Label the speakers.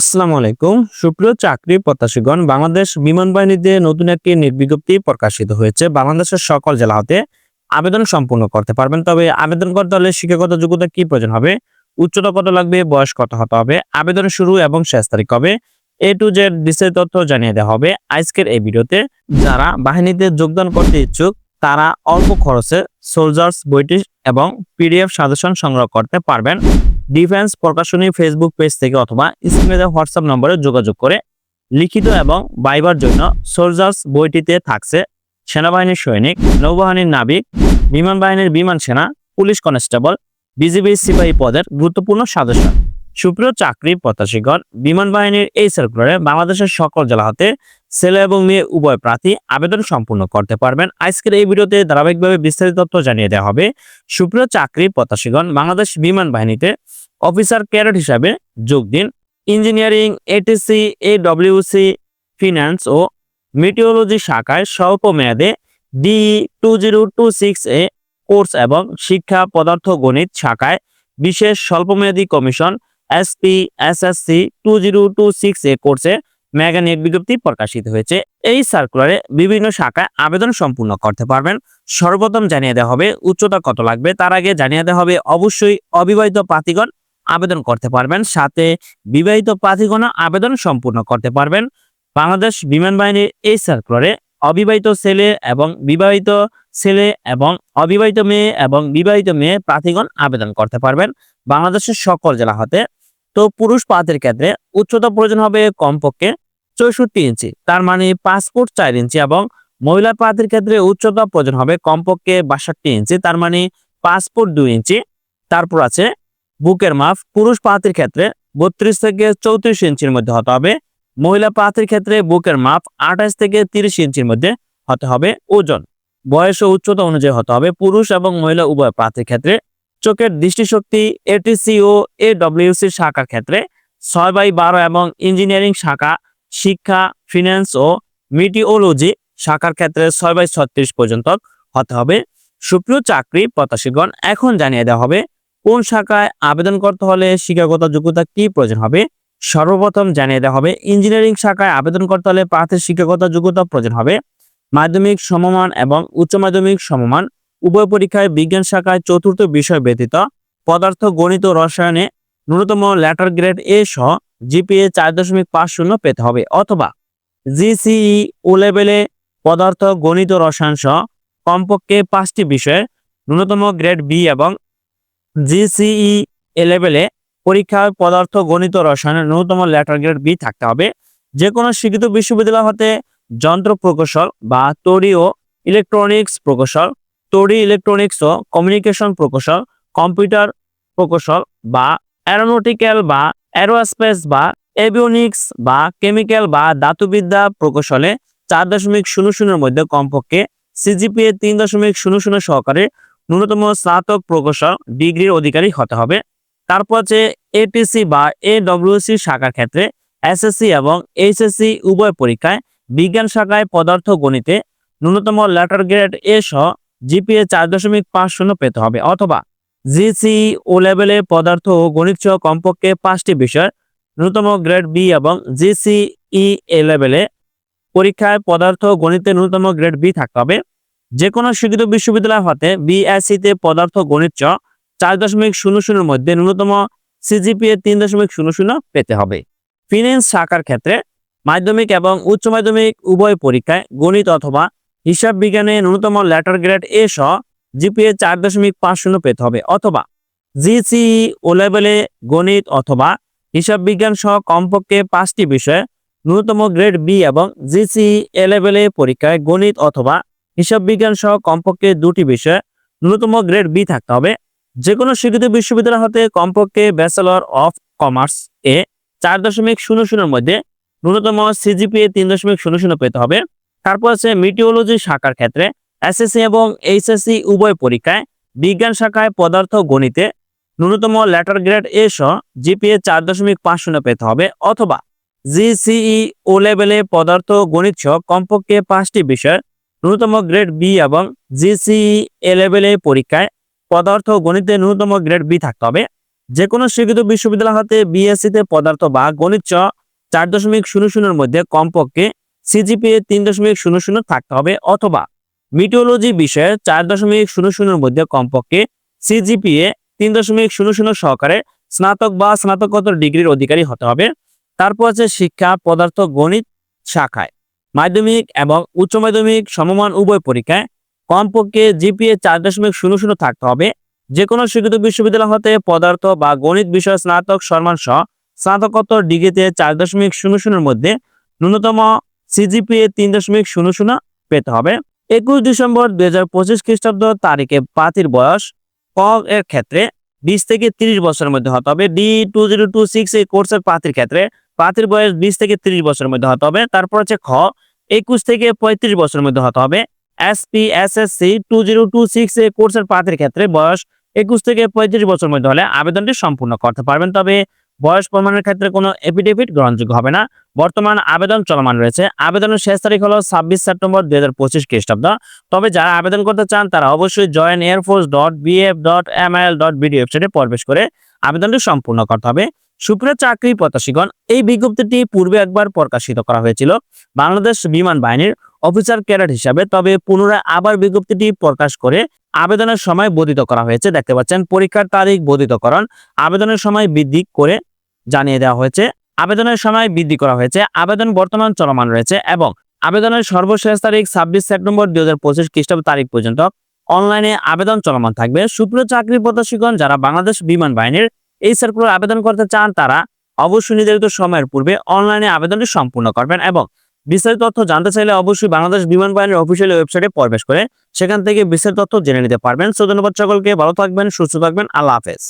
Speaker 1: আসসালামু আলাইকুম। সুপ্রিয় চাকরি প্রত্যাশীগণ, বাংলাদেশ বিমান বাহিনীতে নতুন একটি নিয়োগ বিজ্ঞপ্তি প্রকাশিত হয়েছে। বাংলাদেশের সকল জেলা হতে আবেদন সম্পূর্ণ করতে পারবেন। তবে আবেদন করতে হলে শিক্ষাগত যোগ্যতা কি প্রয়োজন হবে? উচ্চতা কত লাগবে? বয়স কত হতে হবে? আবেদন শুরু এবং শেষ তারিখ হবে এ টু জেড বিস্তারিত তথ্য জানিয়ে দেওয়া হবে আজকের এই ভিডিওতে। যারা বাহিনীতে যোগদান করতে ইচ্ছুক, তারা অল্প খরচে সোলজার্স বইটি এবং পিডিএফ সাজেশন সংগ্রহ করতে পারবেন। ডিফেন্স প্রকাশনী ফেসবুক পেজ থেকে অথবা স্ক্রিনে হোয়াটসঅ্যাপ নম্বরে যোগাযোগ করে লিখিত এবং বাইবার জন্য সোলজার্স বইটিতে থাকছে সেনাবাহিনীর সৈনিক, নৌবাহিনীর নাবিক, বিমান বাহিনীর বিমান সেনা, পুলিশ কনস্টেবল, বিজিবি সিপাহী পদের গুরুত্বপূর্ণ সাজেশন সুপ্রিয় চাকরি প্রত্যাশীগণ, বিমান বাহিনীর এই সার্কুলারে বাংলাদেশের সকল জেলা হতে ছেলে এবং মেয়ে উভয় প্রার্থী আবেদন সম্পূর্ণ করতে পারবেন। আজকের এই ভিডিওতে ধারাবাহিকভাবে বিস্তারিত তথ্য জানিয়ে দেওয়া হবে। সুপ্রিয় চাকরি প্রত্যাশীগণ, বাংলাদেশ বিমান বাহিনীতে অফিসার ক্যাডেট হিসাবে যোগ দিন। ইঞ্জিনিয়ারিং এটিসি এডব্লিউসি ফিনান্স ও মিটিওলজি শাখায় স্বল্প মেয়াদে D two zero two six A course এবং শিক্ষা পদার্থ গণিত শাখায় বিশেষ স্বল্পমেয়াদী commission SP SSC two zero two six A কোর্সে মেগা বিজ্ঞপ্তি প্রকাশিত হয়েছে। এই সার্কুলারে বিভিন্ন শাখায় আবেদন সম্পূর্ণ করতে পারবেন। সর্বপ্রথম জানিয়ে দেওয়া হবে উচ্চতা কত লাগবে, তার আগে জানিয়ে দেওয়া হবে অবশ্যই অবিবাহিত প্রার্থীগণ আবেদন করতে পারবেন। সাথে বিবাহিত প্রার্থীগণ আবেদন সম্পূর্ণ করতে পারবেন। বাংলাদেশ বিমান বাহিনীর এই সার্কুলারে অবিবাহিত ছেলে এবং বিবাহিত ছেলে এবং অবিবাহিত মেয়ে এবং বিবাহিত মেয়ে প্রার্থীগণ আবেদন করতে পারবেন বাংলাদেশের সকল জেলা হতে। তো পুরুষ প্রার্থীর ক্ষেত্রে উচ্চতা প্রয়োজন হবে কমপক্ষে চৌষট্টি ইঞ্চি। তার মানে পাসপোর্ট চার ইঞ্চি এবং মহিলা প্রার্থীর ক্ষেত্রে উচ্চতা প্রয়োজন হবে কমপক্ষে বাষট্টি ইঞ্চি। তার মানে পাসপোর্ট দুই ইঞ্চি। তারপর আছে বুকের মাপ পুরুষ প্রার্থীর ক্ষেত্রে বত্রিশ থেকে চৌত্রিশ ইঞ্চির মধ্যে হতে হবে। মহিলা প্রার্থীর ক্ষেত্রে বুকের মাপ আঠাশ থেকে তিরিশ ইঞ্চির মধ্যে হতে হবে ওজন। বয়স ও উচ্চতা অনুযায়ী হতে হবে পুরুষ এবং মহিলা উভয় প্রার্থীর ক্ষেত্রে। চোখের দৃষ্টিশক্তি, এটিসি ও এ ডব্লিউসি শাখার ক্ষেত্রে ছয় বাই বারো এবং ইঞ্জিনিয়ারিং শাখা, শিক্ষা ফিন্যান্স ও মিটিওলজি শাখার ক্ষেত্রে ছয় বাই ছত্রিশ পর্যন্ত হতে হবে। সুপ্রিয় চাকরি প্রত্যাশীগণ, এখন জানিয়ে দেওয়া হবে কোন শাখায় আবেদন করতে হলে শিক্ষাগত যোগ্যতা কি প্রয়োজন হবে? সর্বপ্রথম জানিয়ে দেওয়া হবে, ইঞ্জিনিয়ারিং শাখায় আবেদন করতে হলে প্রার্থীর শিক্ষাগত যোগ্যতা প্রয়োজন হবে। মাধ্যমিক সমমান এবং উচ্চ মাধ্যমিক সমমান উভয় পরীক্ষায় বিজ্ঞান শাখায় চতুর্থ বিষয় ব্যতীত পদার্থ, গণিত, রসায়নে ন্যূনতম ল্যাটার গ্রেড এ সহ জিপিএ চার দশমিক পাঁচ শূন্য পেতে হবে অথবা জিসিই ও লেভেলে পদার্থ, গণিত, রসায়ন সহ কমপক্ষে পাঁচটি বিষয়ে ন্যূনতম গ্রেড বি এবং জিসিই এ লেভেলে পরীক্ষায় পদার্থ গণিত রসায়নের ন্যূনতম ল্যাটার গ্রেড বি থাকতে হবে। যে কোনো স্বীকৃত বিশ্ববিদ্যালয় হতে যন্ত্র প্রকৌশল বা তড়ি ও ইলেকট্রনিক্স প্রকৌশল, তড়ি ইলেকট্রনিক্স ও কমিউনিকেশন প্রকৌশল কম্পিউটার প্রকৌশল বা অ্যারোনটিক্যাল বা অ্যারোস্পেস বা এভিওনিক্স বা কেমিক্যাল বা ধাতুবিদ্যা প্রকৌশলে চার দশমিক শূন্য শূন্যের মধ্যে কমপক্ষে সিজিপিএ তিন দশমিক শূন্য শূন্য সহকারে ন্যূনতম স্নাতক প্রকৌশল ডিগ্রির অধিকারী হতে হবে। তারপর আছে এটিসি বা এডব্লিউসি শাখার ক্ষেত্রে এসএসসি এবং এইচএসসি উভয় পরীক্ষায় বিজ্ঞান শাখায় পদার্থ গণিতে ন্যূনতম লেটার গ্রেড এ সহ জিপিএ চার দশমিক পাঁচ শূন্য পেতে হবে অথবা জিসি ও লেভেলে পদার্থ ও গণিত সহ কমপক্ষে পাঁচটি বিষয় ন্যূনতম গ্রেড বি এবং জিসিই এ লেভেলে পরীক্ষায় পদার্থ গণিতে ন্যূনতম গ্রেড বি থাকতে হবে। যে কোনো স্বীকৃত বিশ্ববিদ্যালয় হতে বিএসসি তে পদার্থ গণিত চ চার দশমিক শূন্য শূন্যের মধ্যে ন্যূনতম সিজিপিএ তিন দশমিক শূন্য শূন্য পেতে হবে। ফিনান্স শাখার ক্ষেত্রে মাধ্যমিক এবং উচ্চ মাধ্যমিক উভয় পরীক্ষায় গণিত অথবা হিসাব বিজ্ঞানে ন্যূনতম লেটার গ্রেড এ সহ জিপিএ চার দশমিক পাঁচ শূন্য পেতে হবে অথবা জিসিই ও লেভেলে গণিত অথবা হিসাব বিজ্ঞান সহ কমপক্ষে পাঁচটি বিষয়ে ন্যূনতম গ্রেড বি এবং জিসিই এ লেভেলে পরীক্ষায় গণিত অথবা হিসাব বিজ্ঞান সহ কমপক্ষে দুটি বিষয়ে ন্যূনতম গ্রেড বি থাকতে হবে। যে কোনো স্বীকৃত বিশ্ববিদ্যালয় হতে কমপক্ষে ব্যাচেলর অফ কমার্স এ চার দশমিক শূন্য শূন্যের মধ্যে ন্যূনতম সিজিপিএ তিন দশমিক শূন্য শূন্য পেতে হবে। তারপর আছে মিটিওলজি শাখার ক্ষেত্রে এসএসসি এবং এইচএসসি উভয় পরীক্ষায় বিজ্ঞান শাখায় পদার্থ গণিতে ন্যূনতম লেটার গ্রেড এ সহ জিপিএ চার দশমিক পাঁচ শূন্য পেতে হবে অথবা জিসিই ও লেভেলে পদার্থ গণিত সহ কমপক্ষে পাঁচটি বিষয় ন্যূনতম গ্রেড বি এবং জিসিই এ লেভেলে পরীক্ষায় পদার্থ গণিতে ন্যূনতম গ্রেড বি থাকতে হবে। যে কোনো স্বীকৃত বিশ্ববিদ্যালয় হতে বিএসসি তে পদার্থ বা গণিত চার দশমিক শূন্য শূন্যের মধ্যে কমপক্ষে সিজিপিএ তিন দশমিক শূন্য শূন্য থাকতে হবে অথবা মিটিওলজি বিষয়ে চার দশমিক শূন্য শূন্যের মধ্যে কমপক্ষে সিজিপিএ তিন দশমিক শূন্য শূন্য সহকারে স্নাতক বা স্নাতকোত্তর ডিগ্রির অধিকারী হতে হবে। তারপর আছে শিক্ষা, পদার্থ, গণিত শাখায়। মাধ্যমিক এবং উচ্চ মাধ্যমিক সমমান উভয় পরীক্ষায় কমপক্ষে জিপিএ চার দশমিক শূন্য শূন্য থাকতে হবে। যে কোনো স্বীকৃত বিশ্ববিদ্যালয় হতে পদার্থ বা গণিত বিষয়ে স্নাতক সম্মান সহ স্নাতকোত্তর ডিগ্রিতে চার দশমিক শূন্য শূন্যের মধ্যে ন্যূনতম সিজিপিএ তিন দশমিক শূন্য শূন্য পেতে হবে। একুশ ডিসেম্বর দুই হাজার পঁচিশ খ্রিস্টাব্দ তারিখে পাতির বয়স ক এর ক্ষেত্রে বিশ থেকে তিরিশ বছরের মধ্যে হতে হবে। D two zero two six এই কোর্সের প্রার্থীর ক্ষেত্রে প্রার্থীর বয়স বিশ থেকে তিরিশ বছরের মধ্যে হতে হবে। তারপর হচ্ছে খ। একুশ থেকে পঁয়ত্রিশ বছরের মধ্যে হতে হবে। SP SSC two zero two six এই কোর্সের প্রার্থীর ক্ষেত্রে বয়স একুশ থেকে পঁয়ত্রিশ বছরের মধ্যে হলে আবেদনটি সম্পূর্ণ করতে পারবেন। তবে বয়স প্রমাণের ক্ষেত্রে কোনো এফিডেভিট গ্রহণযোগ্য হবে না। বর্তমান আবেদন চলমান রয়েছে। আবেদনের শেষ তারিখ হলো ছাব্বিশ সেপ্টেম্বর দুই হাজার পঁচিশ খ্রিস্টাব্দ। তবে যারা আবেদন করতে চান, তারা অবশ্যই join air force dot BF dot M L dot BD ওয়েবসাইটে প্রবেশ করে আবেদনটি সম্পূর্ণ করতে হবে। সুপ্রিয় চাকরি প্রত্যাশীগণ, এই বিজ্ঞপ্তিটি পূর্বে একবার প্রকাশিত করা হয়েছিল বাংলাদেশ বিমান বাহিনীর অফিসার ক্যাডেট হিসাবে, তবে পুনরায় আবার বিজ্ঞপ্তিটি প্রকাশ করে আবেদনের সময় বর্ধিত করা হয়েছে। দেখতে পাচ্ছেন, পরীক্ষার তারিখ বর্ধিতকরণ, আবেদনের সময় বৃদ্ধি করে জানিয়ে দেওয়া হয়েছে। আবেদনের সময় বৃদ্ধি করা হয়েছে, আবেদন বর্তমান চলমান রয়েছে এবং আবেদনের সর্বশেষ তারিখ ছাব্বিশ সেপ্টেম্বর দুই হাজার পঁচিশ খ্রিস্টাব্দ তারিখ পর্যন্ত অনলাইনে আবেদন চলমান থাকবে। সুপ্রিয় চাকরি প্রত্যাশীগণ, যারা বাংলাদেশ বিমান বাহিনীর এই সার্কুলার আবেদন করতে চান তারা অবশ্যই নির্ধারিত সময়ের পূর্বে অনলাইনে আবেদনটি সম্পূর্ণ করবেন এবং বিস্তারিত তথ্য জানতে চাইলে অবশ্যই বাংলাদেশ বিমান বাহিনীর অফিসিয়াল ওয়েবসাইটে প্রবেশ করে সেখান থেকে বিস্তারিত তথ্য জেনে নিতে পারবেন। সো সকলকে, ভালো থাকবেন, সুস্থ থাকবেন, আল্লাহ হাফেজ।